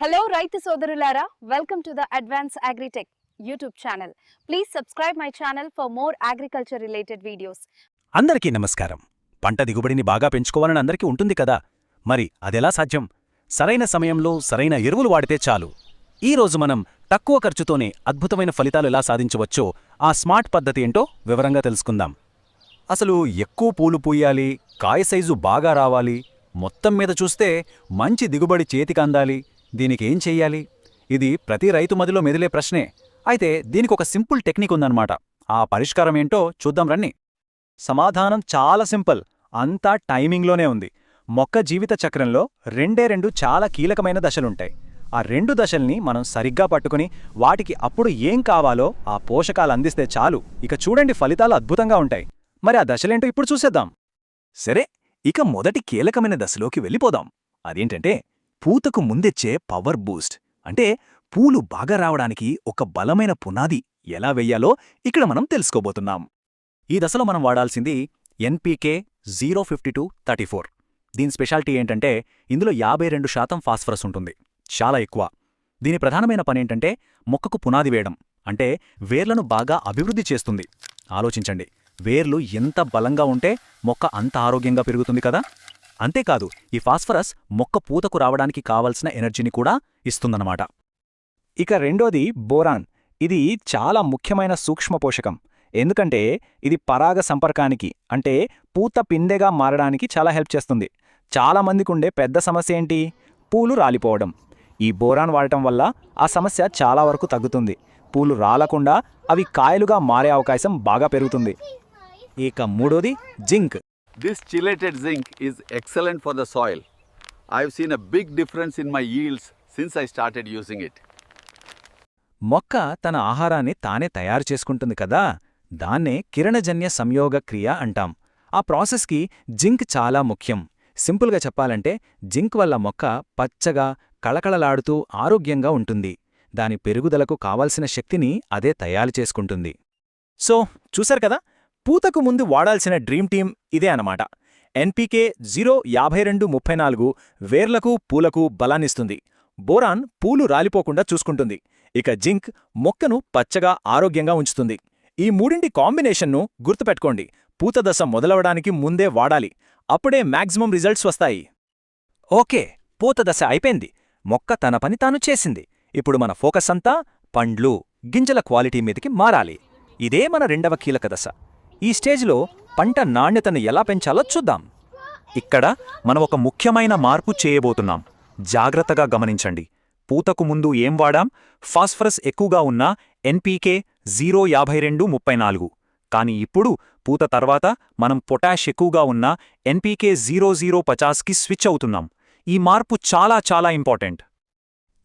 Hello రైతు సోదరులారా welcome to the advance agritech YouTube channel please subscribe my channel for more agriculture related videos అందరికీ నమస్కారం. పంట దిగుబడిని బాగా పెంచుకోవాలని అందరికీ ఉంటుంది కదా? మరి అదెలా సాధ్యం? సరైన సమయంలో సరైన ఎరువులు వాడితే చాలు. ఈరోజు మనం తక్కువ ఖర్చుతోనే అద్భుతమైన ఫలితాలు ఎలా సాధించవచ్చో ఆ స్మార్ట్ పద్ధతి ఏంటో వివరంగా తెలుసుకుందాం. అసలు ఎక్కువ పూలు పూయాలి కాయ సైజు బాగా రావాలి మొత్తం మీద చూస్తే మంచి దిగుబడి చేతికి అందాలి దీనికేం చెయ్యాలి? ఇది ప్రతి రైతు మదిలో మెదిలే ప్రశ్నే. అయితే దీనికొక సింపుల్ టెక్నిక్ ఉందన్నమాట. ఆ పరిష్కారం ఏంటో చూద్దాం రండి. సమాధానం చాలా సింపుల్. అంతా టైమింగ్లోనే ఉంది. మొక్క జీవిత చక్రంలో రెండే రెండు చాలా కీలకమైన దశలుంటాయి. ఆ రెండు దశల్ని మనం సరిగ్గా పట్టుకుని వాటికి అప్పుడు ఏం కావాలో ఆ పోషకాలు అందిస్తే చాలు. ఇక చూడండి ఫలితాలు అద్భుతంగా ఉంటాయి. మరి ఆ దశలేంటో ఇప్పుడు చూసేద్దాం. సరే ఇక మొదటి కీలకమైన దశలోకి వెళ్ళిపోదాం. అదేంటంటే పూతకు ముందెచ్చే పవర్ బూస్ట్. అంటే పూలు బాగా రావడానికి ఒక బలమైన పునాది ఎలా వెయ్యాలో ఇక్కడ మనం తెలుసుకోబోతున్నాం. ఈ దశలో మనం వాడాల్సింది NPK zero fifty two thirty four. దీని స్పెషాలిటీ ఏంటంటే ఇందులో యాభై రెండు శాతం ఫాస్ఫరస్ ఉంటుంది. చాలా ఎక్కువ. దీని ప్రధానమైన పనేంటంటే మొక్కకు పునాది వేయడం. అంటే వేర్లను బాగా అభివృద్ధి చేస్తుంది. ఆలోచించండి. వేర్లు ఎంత బలంగా ఉంటే మొక్క అంత ఆరోగ్యంగా పెరుగుతుంది కదా? అంతేకాదు ఈ ఫాస్ఫరస్ మొక్క పూతకు రావడానికి కావలసిన ఎనర్జీని కూడా ఇస్తుందన్నమాట. ఇక రెండోది బోరాన్. ఇది చాలా ముఖ్యమైన సూక్ష్మ పోషకం. ఎందుకంటే ఇది పరాగ సంపర్కానికి అంటే పూత పిందెగా మారడానికి చాలా హెల్ప్ చేస్తుంది. చాలామందికి ఉండే పెద్ద సమస్య ఏంటి? పూలు రాలిపోవడం. ఈ బోరాన్ వాడటం వల్ల ఆ సమస్య చాలా వరకు తగ్గుతుంది. పూలు రాలకుండా అవి కాయలుగా మారే అవకాశం బాగా పెరుగుతుంది. ఇక మూడోది zinc. This chelated zinc is excellent for the soil. I've seen a big difference in my yields since I started using it. మొక్క తన ఆహారాన్ని తానే తయారు చేసుకుంటుంది కదా? దాన్నే కిరణజన్య సంయోగ క్రియ అంటాం. ఆ ప్రాసెస్కి జింక్ చాలా ముఖ్యం. సింపుల్గా చెప్పాలంటే జింక్ వల్ల మొక్క పచ్చగా కళకళలాడుతూ ఆరోగ్యంగా ఉంటుంది. దాని పెరుగుదలకు కావలసిన శక్తిని అదే తయారు చేసుకుంటుంది. సో చూశారు కదా? పూతకు ముందు వాడాల్సిన డ్రీమ్ టీం ఇదే అనమాట ఎన్పీకే జీరో యాభై రెండు ముప్పై నాలుగు వేర్లకు పూలకు బలాన్నిస్తుంది. బోరాన్ పూలు రాలిపోకుండా చూసుకుంటుంది. ఇక జింక్ మొక్కను పచ్చగా ఆరోగ్యంగా ఉంచుతుంది. ఈ మూడింటి కాంబినేషన్ను గుర్తుపెట్టుకోండి. పూత దశ మొదలవడానికి ముందే వాడాలి. అప్పుడే మ్యాక్సిమం రిజల్ట్స్ వస్తాయి. ఓకే పూత దశ అయిపోయింది. మొక్క తన పని తాను చేసింది. ఇప్పుడు మన ఫోకస్ అంతా పండ్లు గింజల క్వాలిటీ మీదకి మారాలి. ఇదే మన రెండవ కీలక దశ. ఈ స్టేజ్లో పంట నాణ్యతను ఎలా పెంచాలో చూద్దాం. ఇక్కడ మనం ఒక ముఖ్యమైన మార్పు చేయబోతున్నాం. జాగ్రత్తగా గమనించండి. పూతకు ముందు ఏం వాడాం? ఫాస్ఫరస్ ఎక్కువగా ఉన్న ఎన్పీకే జీరో యాభై రెండు ముప్పై నాలుగు. కాని ఇప్పుడు పూత తర్వాత మనం పొటాష్ ఎక్కువగా ఉన్న ఎన్పీకే జీరో జీరో పచాస్కి స్విచ్ అవుతున్నాం. ఈ మార్పు చాలా చాలా ఇంపార్టెంట్.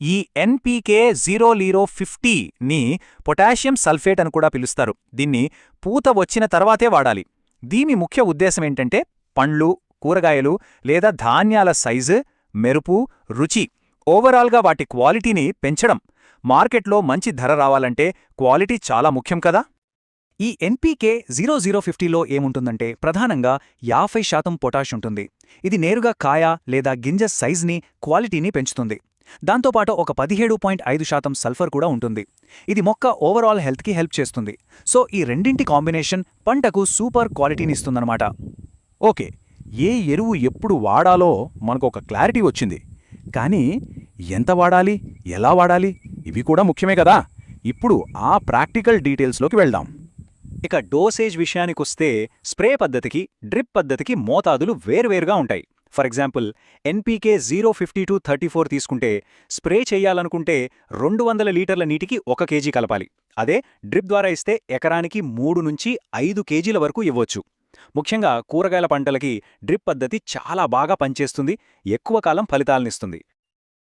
ఈ ఎన్పీకే జీరో లీరో ఫిఫ్టీని పొటాషియం సల్ఫేట్ అని కూడా పిలుస్తారు. దీన్ని పూత వచ్చిన తర్వాతే వాడాలి. దీని ముఖ్య ఉద్దేశం ఏంటంటే పండ్లు కూరగాయలు లేదా ధాన్యాల సైజు మెరుపు రుచి ఓవరాల్గా వాటి క్వాలిటీని పెంచడం. మార్కెట్లో మంచి ధర రావాలంటే క్వాలిటీ చాలా ముఖ్యం కదా? ఈ ఎన్పీకే జీరో జీరో ఫిఫ్టీలో ఏముంటుందంటే ప్రధానంగా యాభై శాతం పొటాష్ ఉంటుంది. ఇది నేరుగా కాయ లేదా గింజ సైజ్ని క్వాలిటీని పెంచుతుంది. దాంతోపాటు ఒక పదిహేడు పాయింట్ ఐదు శాతం సల్ఫర్ కూడా ఉంటుంది. ఇది మొక్క ఓవరాల్ హెల్త్కి హెల్ప్ చేస్తుంది. సో ఈ రెండింటి కాంబినేషన్ పంటకు సూపర్ క్వాలిటీని ఇస్తుందన్నమాట. ఓకే ఏ ఎరువు ఎప్పుడు వాడాలో మనకు ఒక క్లారిటీ వచ్చింది. కానీ ఎంత వాడాలి ఎలా వాడాలి ఇవి కూడా ముఖ్యమే కదా. ఇప్పుడు ఆ ప్రాక్టికల్ డీటెయిల్స్లోకి వెళ్దాం. ఇక డోసేజ్ విషయానికొస్తే స్ప్రే పద్ధతికి డ్రిప్ పద్ధతికి మోతాదులు వేర్వేరుగా ఉంటాయి. For example NPK zero fifty two thirty four తీసుకుంటే స్ప్రే చేయాలనుకుంటే రెండు వందల లీటర్ల నీటికి ఒక కేజీ కలపాలి. అదే డ్రిప్ ద్వారా ఇస్తే ఎకరానికి మూడు నుంచి ఐదు కేజీల వరకు ఇవ్వొచ్చు. ముఖ్యంగా కూరగాయల పంటలకి డ్రిప్ పద్ధతి చాలా బాగా పనిచేస్తుంది ఎక్కువ కాలం ఫలితాలనిస్తుంది.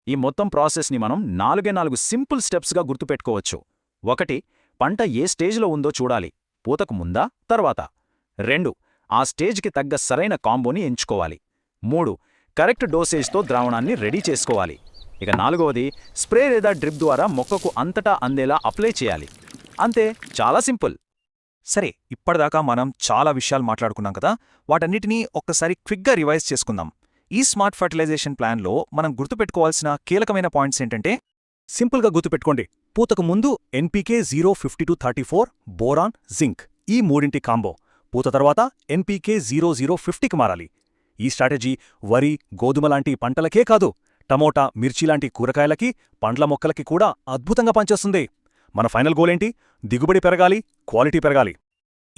ఈ మొత్తం ప్రాసెస్ని మనం నాలుగే నాలుగు సింపుల్ స్టెప్స్గా గుర్తుపెట్టుకోవచ్చు. ఒకటి పంట ఏ స్టేజ్లో ఉందో చూడాలి. పూతకు ముందా తర్వాత? రెండు ఆ స్టేజ్కి తగ్గ సరైన కాంబోని ఎంచుకోవాలి. మూడు కరెక్ట్ డోసేజ్తో ద్రావణాన్ని రెడీ చేసుకోవాలి. ఇక నాలుగవది స్ప్రే లేదా డ్రిప్ ద్వారా మొక్కకు అంతటా అందేలా అప్లై చేయాలి. అంతే చాలా సింపుల్. సరే ఇప్పటిదాకా మనం చాలా విషయాలు మాట్లాడుకున్నాం కదా వాటన్నిటినీ ఒక్కసారి క్విక్గా రివైజ్ చేసుకుందాం. ఈ స్మార్ట్ ఫర్టిలైజేషన్ ప్లాన్లో మనం గుర్తుపెట్టుకోవాల్సిన కీలకమైన పాయింట్స్ ఏంటంటే సింపుల్గా గుర్తుపెట్టుకోండి. పూతకు ముందు NPK zero fifty two thirty four boron zinc ఈ మూడింటి కాంబో. పూత తర్వాత ఎన్పీకే జీరో జీరో ఫిఫ్టీకి మారాలి. ఈ స్ట్రాటజీ వరి గోధుమ లాంటి పంటలకే కాదు టమోటా మిర్చి లాంటి కూరగాయలకి పండ్ల మొక్కలకి కూడా అద్భుతంగా పనిచేస్తుంది. మన ఫైనల్ గోల్ ఏంటి? దిగుబడి పెరగాలి క్వాలిటీ పెరగాలి.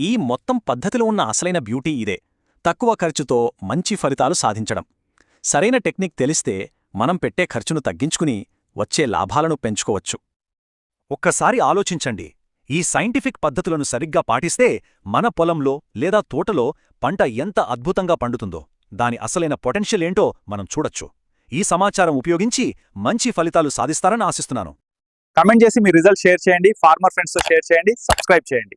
ఈ మొత్తం పద్ధతిలో ఉన్న అసలైన బ్యూటీ ఇదే. తక్కువ ఖర్చుతో మంచి ఫలితాలు సాధించడం. సరైన టెక్నిక్ తెలిస్తే మనం పెట్టే ఖర్చును తగ్గించుకుని వచ్చే లాభాలను పెంచుకోవచ్చు. ఒక్కసారి ఆలోచించండి. ఈ సైంటిఫిక్ పద్ధతులను సరిగ్గా పాటిస్తే మన పొలంలో లేదా తోటలో పంట ఎంత అద్భుతంగా పండుతుందో. దాని అసలైన పొటెన్షియల్ ఏంటో మనం చూడొచ్చు. ఈ సమాచారం ఉపయోగించి మంచి ఫలితాలు సాధిస్తారని ఆశిస్తున్నాను. కమెంట్ చేసి మీ రిజల్ట్ షేర్ చేయండి ఫార్మర్ ఫ్రెండ్స్తో షేర్ చేయండి సబ్స్క్రైబ్ చేయండి.